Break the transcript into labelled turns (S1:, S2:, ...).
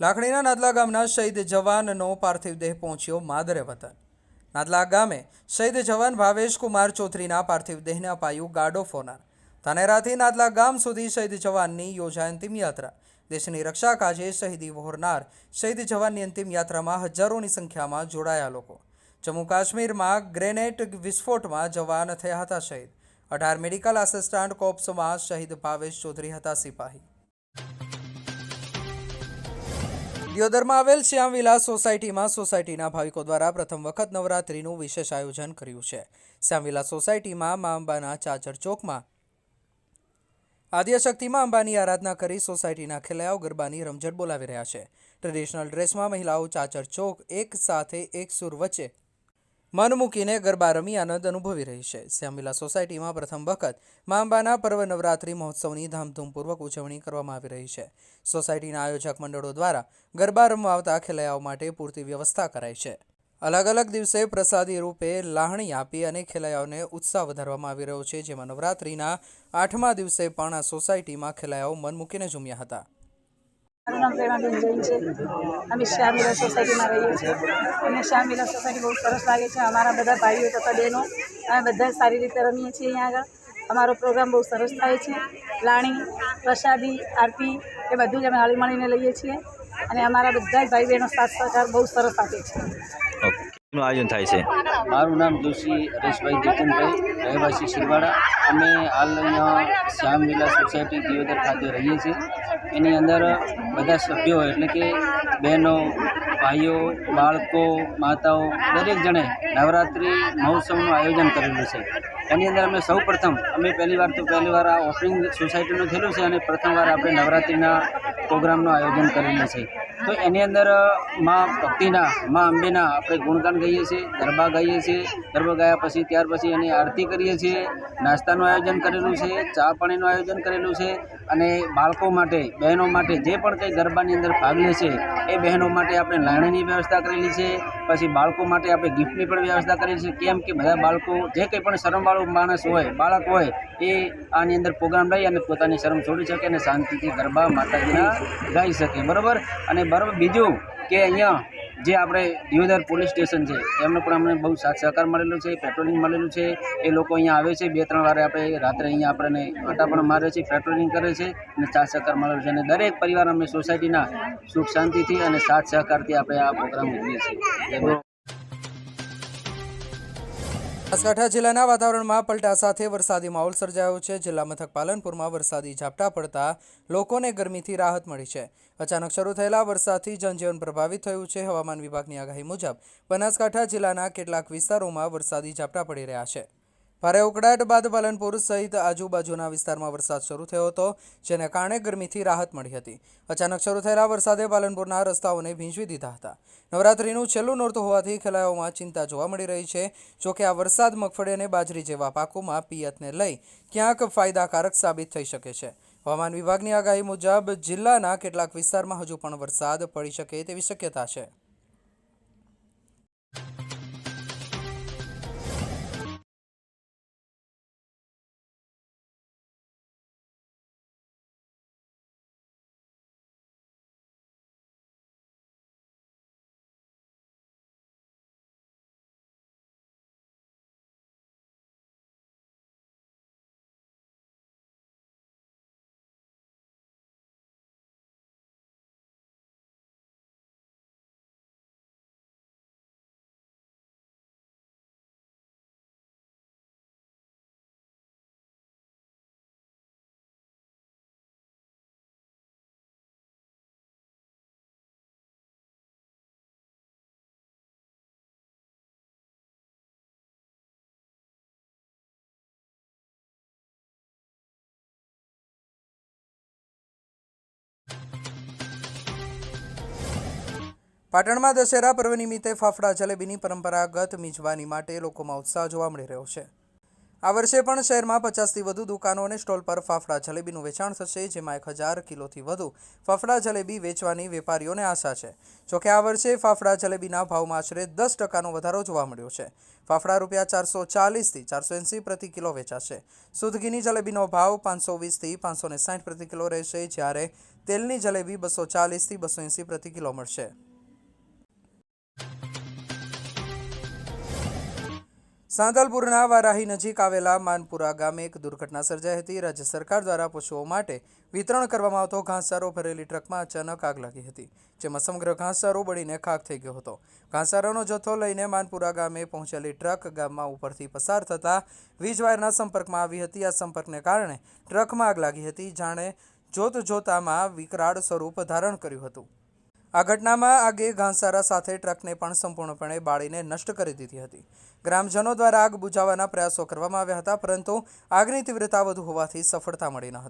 S1: લાખણીના નાદલા ગામના શહીદ જવાનનો પાર્થિવ દેહ પહોંચ્યો માદરે વતન. નાદલા ગામે શહીદ જવાન ભાવેશ કુમાર ચૌધરીના પાર્થિવ દેહને અપાયું ગાર્ડ ઓફ ઓનર ધાનેરાથી નાદલા ગામ સુધી શહીદ જવાનની યોજાઈ અંતિમ યાત્રા. દેશની રક્ષા કાજે શહીદી વહોરનાર શહીદ જવાનની અંતિમ યાત્રામાં હજારોની સંખ્યામાં જોડાયા લોકો. જમ્મુ કાશ્મીરમાં ગ્રેનેટ વિસ્ફોટમાં જવાન થયા હતા શહીદ. અઢાર મેડિકલ આસિસ્ટન્ટ કોપ્સમાં શહીદ ભાવેશ ચૌધરી હતા સિપાહી. દિયોદરમાં આવેલ શ્યામ વિલાસ સોસાયટીમાં સોસાયટીના ભાવિકો દ્વારા પ્રથમ વખત નવરાત્રિનું વિશેષ આયોજન કર્યું છે. શ્યામવિલાસ સોસાયટીમાં મા અંબાના ચાચર ચોકમાં આદ્યશક્તિમાં અંબાની આરાધના કરી સોસાયટીના ખેલૈયાઓ ગરબાની રમઝટ બોલાવી રહ્યા છે. ટ્રેડિશનલ ડ્રેસમાં મહિલાઓ ચાચર ચોક એક સાથે એક સુર વચ્ચે મન મૂકીને ગરબા રમી આનંદ અનુભવી રહી છે. શ્યામિલા સોસાયટીમાં પ્રથમ વખત મા અંબાના પર્વ નવરાત્રિ મહોત્સવની ધામધૂમપૂર્વક ઉજવણી કરવામાં આવી રહી છે. સોસાયટીના આયોજક મંડળો દ્વારા ગરબા રમવા આવતા ખેલૈયાઓ માટે પૂરતી વ્યવસ્થા કરાઈ છે. અલગ અલગ દિવસે પ્રસાદી રૂપે લાહણી આપી અને ખેલૈયાઓને ઉત્સાહ વધારવામાં આવી રહ્યો છે, જેમાં નવરાત્રિના આઠમા દિવસે પણ આ સોસાયટીમાં ખેલૈયાઓ મન મૂકીને ઝૂમ્યા હતા.
S2: મારું નામ પ્રેમાબેન જૈન છે. અમે શ્યામવિલા સોસાયટીમાં રહીએ છીએ. અમને શ્યામવિલા સોસાયટી બહુ સરસ લાગે છે. અમારા બધા ભાઈઓ તથા બહેનો અમે બધા સારી રીતે રમીએ છીએ અહીંયા આગળ. અમારો પ્રોગ્રામ બહુ સરસ થાય છે. લાણી પ્રસાદી આરતી એ બધું જ અમે હળી મળીને લઈએ છીએ. અને અમારા બધા જ ભાઈ બહેનો સાથ સહકાર બહુ સરસ આપે છે.
S3: આયોજન થાય છે?
S4: મારું નામ જોશી હરેશભાઈ જીતનભાઈ રહેવાસી શિરવાડા. અમે હાલ અહીંયા શ્યામ વિલા સોસાયટી દિયોદર ખાતે રહીએ છીએ. એની અંદર બધા સભ્યો એટલે કે બહેનો, ભાઈઓ, બાળકો, માતાઓ, દરેક જણે નવરાત્રિ મહોત્સવનું આયોજન કરેલું છે. એની અંદર અમે સૌ પ્રથમ, અમે પહેલી વાર તો પહેલી વાર આ ઓપનિંગ સોસાયટીનું થયેલું છે અને પ્રથમવાર આપણે નવરાત્રિના પ્રોગ્રામનું આયોજન કરેલું છે. તો એની અંદરમાં ભક્તિના, મા અંબેના આપણે ગુણગાન ગાઈએ છીએ, ગરબા ગાઈએ છીએ. ગરબા ગાયા પછી, ત્યાર પછી એની આરતી કરીએ છીએ. નાસ્તાનું આયોજન કરેલું છે, ચા પાણીનું આયોજન કરેલું છે અને બાળકો માટે, બહેનો માટે જે પણ કંઈ ગરબાની અંદર ભાગ લે છે, એ બહેનો માટે આપણે લાણીની વ્યવસ્થા કરેલી છે. પછી બાળકો માટે આપણે ગિફ્ટની પણ વ્યવસ્થા કરેલી છે. કેમ કે બધા બાળકો, જે કંઈ પણ શરમવાળું માણસ હોય, બાળક હોય, એ આની અંદર પ્રોગ્રામ લઈ અને પોતાની શરમ છોડી શકે અને શાંતિથી ગરબા માતાજીના ગાઈ શકે. બરાબર? અને બરાબર? બીજું કે અહીંયા જે આપણે દિયોદર પોલીસ સ્ટેશન છે, એમનો પણ અમને બહુ સાથ સહકાર મળેલો છે, પેટ્રોલિંગ મળેલું છે. એ લોકો અહીંયા આવે છે. બે ત્રણ વારે આપણે રાત્રે અહીંયા આપણને આંટા પણ મારે છે, પેટ્રોલિંગ કરે છે અને સાથ સહકાર મળેલો છે. અને દરેક પરિવાર અમે સોસાયટીના સુખ શાંતિથી અને સાથ સહકારથી આપણે આ પ્રોગ્રામ ઉજવીએ છીએ.
S1: બનાસકાંઠા જિલ્લાના વાતાવરણમાં પલટા સાથે વરસાદી માહોલ સર્જાયો છે. જિલ્લા મથક પાલનપુરમાં વરસાદી ઝાપટા પડતા લોકોને ગરમીથી રાહત મળી છે. અચાનક શરૂ થયેલા વરસાદથી જનજીવન પ્રભાવિત થયું છે. હવામાન વિભાગની આગાહી મુજબ, બનાસકાંઠા જિલ્લાના કેટલાક વિસ્તારોમાં વરસાદી ઝાપટા પડી રહ્યા છે. ભારે ઉકળાટ બાદ પાલનપુર સહિત આજુબાજુના વિસ્તારમાં વરસાદ શરૂ થયો હતો, જેને કારણે ગરમીથી રાહત મળી હતી. અચાનક શરૂ થયેલા વરસાદે પાલનપુરના રસ્તાઓને ભીંજવી દીધા હતા. નવરાત્રીનું છેલ્લું નોરતું હોવાથી ખેલાયોમાં ચિંતા જોવા મળી રહી છે. જોકે આ વરસાદ મગફળી અને બાજરી જેવા પાકોમાં પિયતને લઈ ક્યાંક ફાયદાકારક સાબિત થઈ શકે છે. હવામાન વિભાગની આગાહી મુજબ જિલ્લાના કેટલાક વિસ્તારમાં હજુ પણ વરસાદ પડી શકે તેવી શક્યતા છે. પાટણમાં દશેરા પર્વ નિમિત્તે ફાફડા જલેબીની પરંપરાગત મિજબાની માટે લોકોમાં ઉત્સાહ જોવા મળી રહ્યો છે. આ વર્ષે પણ શહેરમાં પચાસથી વધુ દુકાનો અને સ્ટોલ પર ફાફડા જલેબીનું વેચાણ થશે, જેમાં એક હજાર કિલોથી વધુ ફાફડા જલેબી વેચવાની વેપારીઓને આશા છે. જોકે આ વર્ષે ફાફડા જલેબીના ભાવમાં આશરે દસ ટકાનો વધારો જોવા મળ્યો છે. ફાફડા રૂપિયા ચારસો ચાલીસથી ચારસો એંસી પ્રતિ કિલો વેચાશે. સુધગીની જલેબીનો ભાવ પાંચસો વીસથી પાંચસો ને સાઠ પ્રતિ કિલો રહેશે, જ્યારે તેલની જલેબી બસો ચાલીસથી બસો એંસી પ્રતિ કિલો મળશે. સાંતલપુરના વારાહી નજીક આવેલા માનપુરા ગામે એક દુર્ઘટના સર્જાઈ હતી. રાજ્ય સરકાર દ્વારા પશુઓ માટે વિતરણ કરવામાં આવતો ઘાસચારો ભરેલી ટ્રકમાં અચાનક આગ લાગી હતી, જેમાં સમગ્ર ઘાસચારો બળીને ખાક થઈ ગયો હતો. ઘાસચારાનો જથ્થો લઈને માનપુરા ગામે પહોંચેલી ટ્રક ગામમાં ઉપરથી પસાર થતાં વીજવાયરના સંપર્કમાં આવી હતી. આ સંપર્કને કારણે ટ્રકમાં આગ લાગી હતી. જાણે જોત જોતામાં વિકરાળ સ્વરૂપ ધારણ કર્યું હતું. આ ઘટનામાં આગે ઘાસચારા સાથે ટ્રકને પણ સંપૂર્ણપણે બાળીને નષ્ટ કરી દીધી હતી. ગ્રામજનો દ્વારા આગ બુઝાવવાના પ્રયાસો કરવામાં આવ્યા હતા, પરંતુ આગની તીવ્રતા વધુ હોવાથી સફળતા મળી ન હતી.